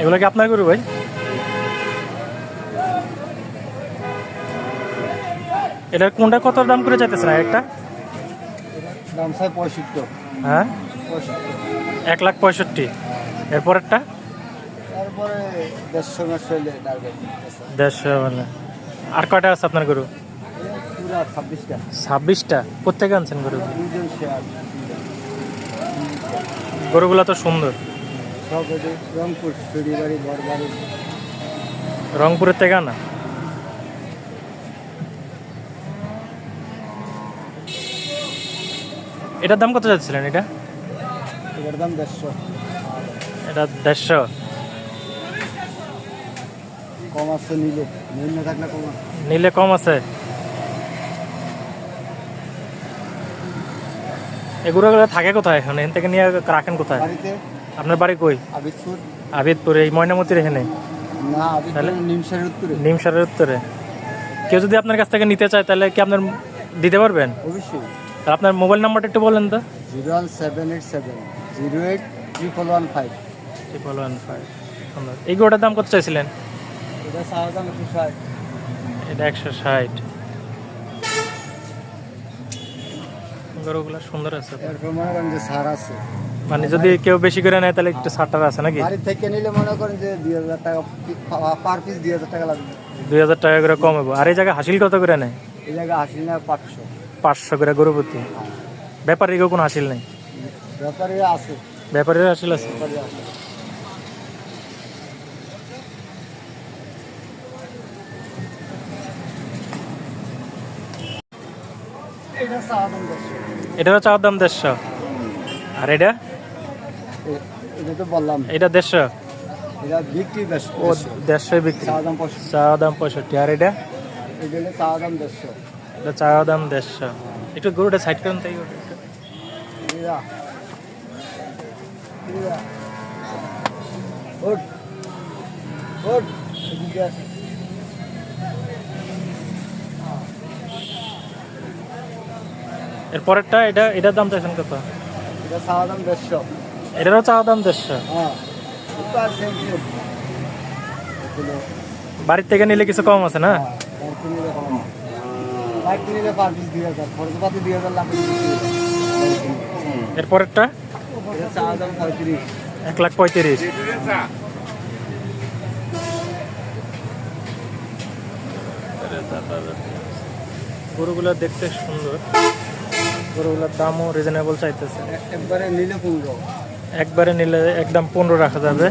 এগুলো কি আপনার গরু ভাই? এটার কোনটা কত দাম করে চাইতেছেন একটা? দাম চাই পঁয়ষট্টি। হ্যাঁ? এক লাখ পঁয়ষট্টি। এরপর একটা দেড়শো মানে। আর কয়টা আছে আপনার গরু? ছাব্বিশটা। কোথেকে আনছেন গরু? গরুগুলো তো সুন্দর। বরবাড়ি রংপুরের থেকে না এটার দাম কত যাচ্ছিলেন এটা? এটার দাম দেড়শো। এটা দেড়শো। কম আছে নিলে। নিম্ন থাকলে কম। নিলে কম আছে। এগুলো থাকে কোথায়? এখন এখান থেকে নিয়ে রাখেন কোথায়? বাড়িতে? আপনার বাড়ি কই? আবিদপুর। আবিদপুর এই ময়নামতির এখানে? না তাহলে? নিমসারের উত্তরে। নিমসারের উত্তরে। কেউ যদি আপনার কাছ থেকে নিতে চায় তাহলে কি আপনার দিতে পারবেন? অবশ্যই। আপনার মোবাইল নাম্বারটা একটু বলেন তো। Zero one seven eight seven zero eight triple one five. Triple one five এই গরুটার দাম কত চাইছিলেন? এটা দাম একশো ষাট। এটা একশো ষাট। গরুগুলো সুন্দর আছে। যে সার আছে। মানে যদি কেউ বেশি করে নেয় তাহলে একটু ষাটটার আছে নাকি? বাড়ি থেকে নিলে মনে করেন যে দুই হাজার টাকা পার পিস দুই হাজার টাকা লাগবে। দুই হাজার টাকা করে কম হব আর এই জায়গায় হাসিল কত করে নেয়? এই জায়গায় আশি না পাঁচশো। পাঁচশো করে গরু প্রতি। ব্যাপারীকেও কোনো হাসিল নেই? ব্যাপারে আছে। ব্যাপারীর হাসিল আছে? এটা এটারও চাওয়ার দাম দেড়শো। আর এটা? এটা তো বললাম। এটা দেড়শো? এটা বিক্রি ও দেড়শোই বিক্রি। চাওয়া দাম পঁয়ষট্টি। আর এটা? এটা চাওয়া দাম দেড়শো। এটা চাওয়া দাম দেড়শো। একটু গরুটা সাইড করেন তাই গরুটা। একটু। এরা এরা ওঠ। ওঠ। এদিকে আস। এর পরেরটা এটা এটার দাম চাইছেন কত? এটা চাওয়া দাম দেড়শো। এটারও চাওয়া দাম দেড়শো। হ্যাঁ বাড়ির থেকে নিলে কিছু কম আছে না? হ্যাঁ, বাইক কিনলে কম। বাইক কিনলে পার পিস দুই হাজার। খরচপাতি দুই হাজার লাগে এর পরেরটা? এটা চাওয়া দাম পঁয়ত্রিশ। এক লাখ পঁয়ত্রিশ। গরুগুলো দেখতে সুন্দর। গরুগুলোর দামও রিজনেবল চাইতেছে। একবারে নিলে পনেরো। একবারে নিলে একদম পনেরো রাখা যাবে।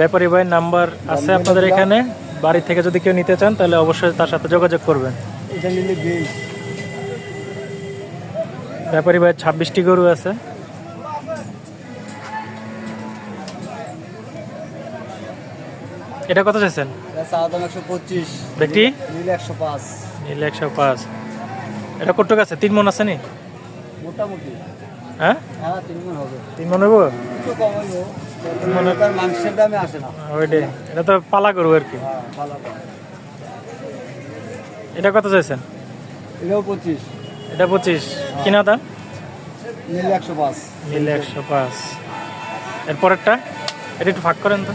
ব্যাপারী ভাই নাম্বার আছে আপনাদের এখানে। বাড়ি থেকে যদি কেউ নিতে চান তাহলে অবশ্যই তার সাথে যোগাযোগ করবেন। ব্যাপারী ভাই ছাব্বিশটি গরু আছে। এটা কত চাইছেন? নিলে একশো পাঁচ। এটা কটুক আছে? তিন মন আছে নি? মোটামুটি। হ্যাঁ? হ্যাঁ তিন হবে। ওইটাই। এটা তো পালা গরু আর কি। হ্যাঁ এটা কত চাইছেন? এটাও পঁচিশ। এটা পঁচিশ। কিনা দাম? একশো পাঁচ। একশো পাঁচ। এরপরেরটা এটা একটু ফাঁক করেন তো।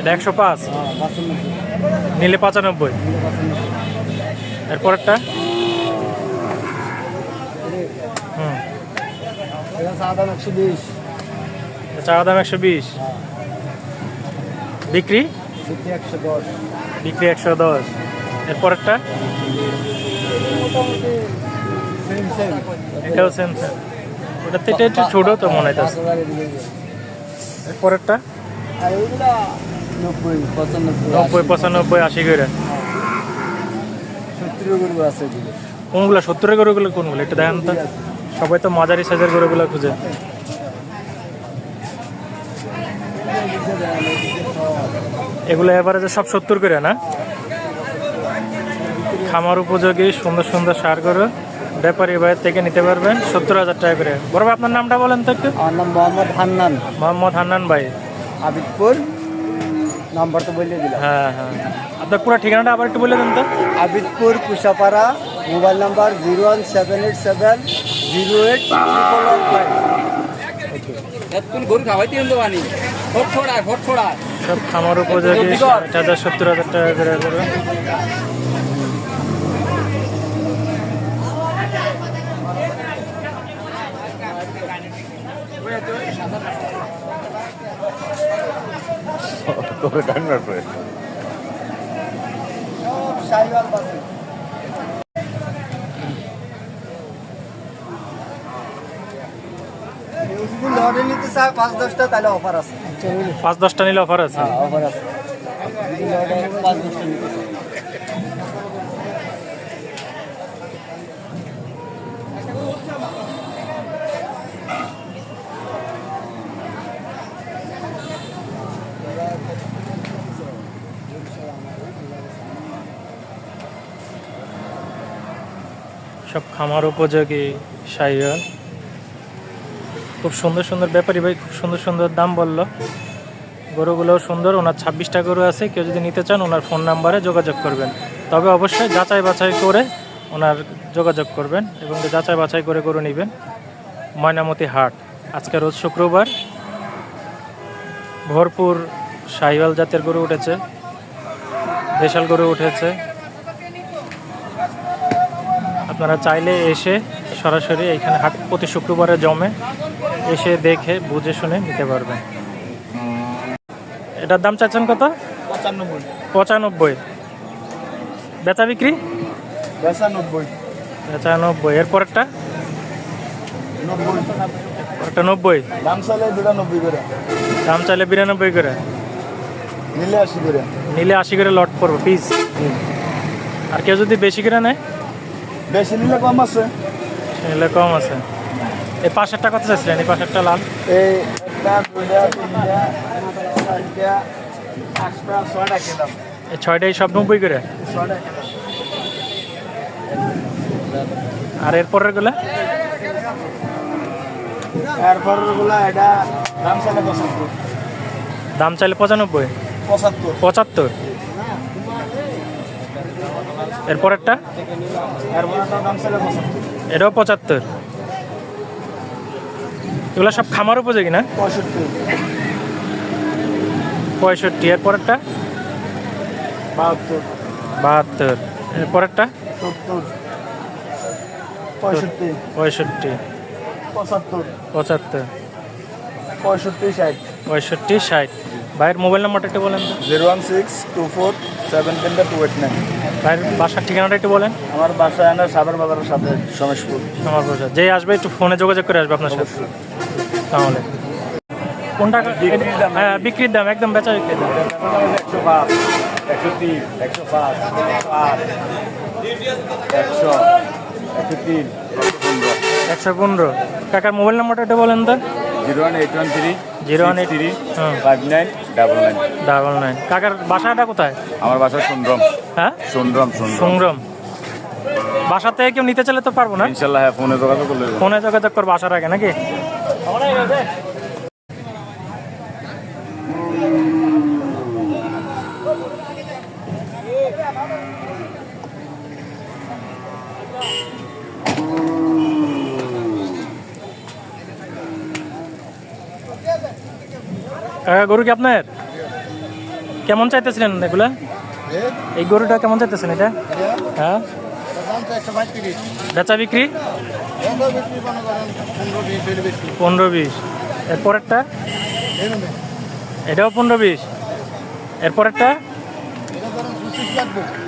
এটা একশো পাঁচ। হ্যাঁ নিলে পঁচানব্বই। এরপরেরটা? হুম। চাওয়া দাম একশো বিশ। হ্যাঁ। বিক্রি? বিক্রি একশো দশ। এরপরেরটা? মোটামুটি সেম সেম এটাও তো এটা একটু ছোটো তো মনে এদিকে এরপরেরটা? নব্বই পঁচানব্বই নব্বই আশি, পঁচানব্বই আশি করে। সত্তরের গরু আছে এদিকে। কোনগুলো? সত্তরের গরুগুলো কোনগুলো? একটু দেখেন তো। সবাই তো মাঝারি সাইজের গরুগুলো খুঁজে। এগুলো এবারে সব সত্তর করে না? খামার উপযোগী সুন্দর সুন্দর সার গরু। ব্যাপারী বাইরের থেকে নিতে পারবেন সত্তর হাজার টাকা করে। বড় ভাই, আপনার নামটা বলেন তো একটু। আমার নাম মোহাম্মদ হান্নান। মোহাম্মদ হান্নান ভাই। আবিদপুর নাম্বার তো বলে দিলাম। হ্যাঁ হ্যাঁ। আপনার পুরো ঠিকানাটা আবার একটু বলে দেন তো। Abidpur Kushapara mobile number zero one seven eight seven zero eight triple one five. গরু খাওয়াইতে কিন্তু আনি ফট ছড়ায় ভোট ছড়ায় সব খামার উপযোগী ষাট হাজার সত্তর হাজার টাকা করে তোরে কান্নার পরে সব সাইওয়াল বাসে কেউ যদি লটে নিতে চায় পাঁচ দশটা তাহলে অফার আছে। পাঁচ দশটা নিলে অফার আছে। অফার আছে যদি লটে পাঁচ দশটা নিতে চায় সব খামার উপযোগী সাইওয়াল খুব সুন্দর সুন্দর ব্যাপারী ভাই, খুব সুন্দর সুন্দর দাম বলল। গরুগুলোও সুন্দর, ওনার ছাব্বিশটা গরু আছে, কেউ যদি নিতে চান ওনার ফোন নাম্বারে যোগাযোগ করবেন। তবে অবশ্যই যাচাই বাছাই করে ওনার যোগাযোগ করবেন এবং যাচাই বাছাই করে গরু নেবেন। ময়নামতি হাট, আজকে রোজ শুক্রবার। ভরপুর সাইওয়াল জাতের গরু উঠেছে। দেশাল গরু উঠেছে। আপনারা চাইলে এসে সরাসরি এখানে হাট প্রতি শুক্রবারে জমে এসে দেখে বুঝে শুনে নিতে পারবেন। এটার দাম চাচ্ছেন কত? পঁচানব্বই। পঁচানব্বই। বেচা বিক্রি? পঁচানব্বই পঁচানব্বই এরপরেরটা একটা নব্বই। দাম চাইলে দুটা করে। দাম চাইলে বিরানব্বই করে। নিলে আশি করে। নিলে আশি করে লট পড়ব পিস। আর কেউ যদি বেশি করে নেয়? বেশি নিলে কম আছে? নিলে কম আছে। এই পাশেরটা কত চাইছিলেন? এই পাশেরটা লাল? এই একটা দুইটা তিনটা চারটা পাঁচটা ছয়টা খেলাম। এই ছয়টাই সব নব্বই করে? ছয়টা খেলাম। আর এরপরেরগুলা? এটা দাম চাইলে দাম চাইলে পঁচানব্বই? পঁচাত্তর। পঁচাত্তর? এরপরেরটা? এরপর পঁচাত্তর এটাও পঁচাত্তর। এগুলো সব খামার উপযোগী না? পঁয়ষট্টি। পঁয়ষট্টি এরপরেরটা? বাহাত্তর। বাহাত্তর। এরপরেরটা? সত্তর। পঁয়ষট্টি। পঁয়ষট্টি। পঁচাত্তর। পঁচাত্তর। পঁয়ষট্টি ষাট। পঁয়ষট্টি ষাট। ভাইয়ের মোবাইল নাম্বারটা একটু বলেন zero one six two four seven তিনটা টু এইট নাইন। ভাইয়ের বাসার ঠিকানাটা একটু বলেন। আমার বাসা এনে সাবের বাজারের সাথে সমেশপুর। বাসা। যেই আসবে একটু ফোনে যোগাযোগ করে আসবে আপনার সাথে। তাহলে। কোনটা হ্যাঁ বিক্রির দাম একদম বেচা বিক্রির দাম। একশো পাঁচ একশো তিন একশো পাঁচ একশো একশো তিন একশো পনেরো। কাকার মোবাইল নাম্বারটা একটু বলেন তো। Zero one eight one three zero one eight three five nine double nine double nine কাকার বাসাটা কোথায়? আমার বাসা সুন্দরম। হ্যাঁ? সুন্দরম সুন্দরম। বাসা থেকে কেউ নিতে চাইলে তো পারব না। ইনশাল্লাহ হ্যাঁ ফোনে যোগাযোগ করলে ফোনে যোগাযোগ করব আসার আগে নাকি? কাকা গরু কি আপনার? কেমন চাইতেছিলেন এগুলা? এই গরুটা কেমন চাইতেছেন এটা? হ্যাঁ? বেচা বিক্রি? পনেরো বিশ। এরপরেরটা? এটাও পনেরো বিশ। এরপরেরটা?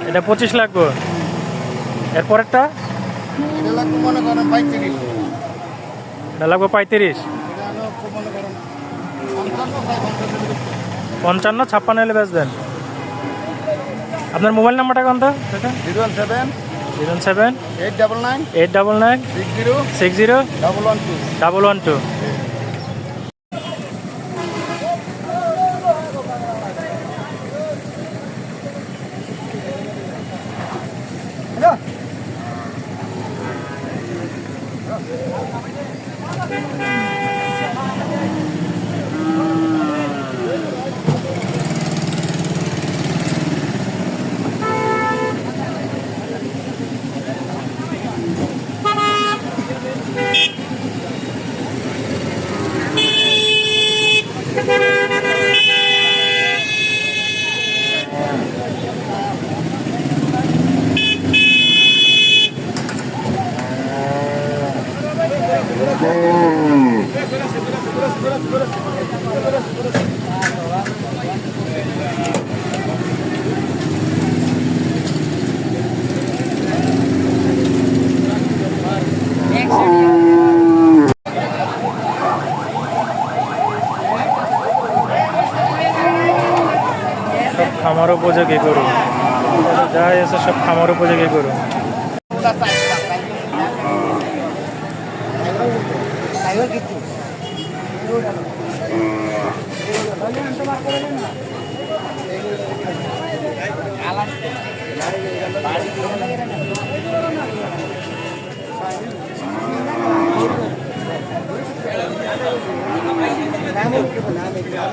এটা পঁচিশ লাগবে। এরপরেরটা? এটা লাগবে পঁয়ত্রিশ। পঞ্চান্ন ছাপ্পান্ন হলে বেচবেন আপনার মোবাইল নাম্বারটা কোনটা? Zero one seven zero one seven. Eight double nine eight double nine. Six zero six zero. Double one two. Double one two. সব খামার উপযোগী করুন যাই আছে সব খামার উপযোগী করুন আলাদা।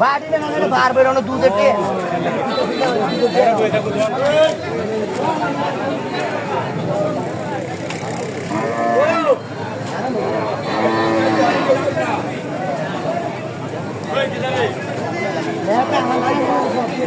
বাড়িতে না গেলে বার বেরোনো দুধের টেস্ট Yeah,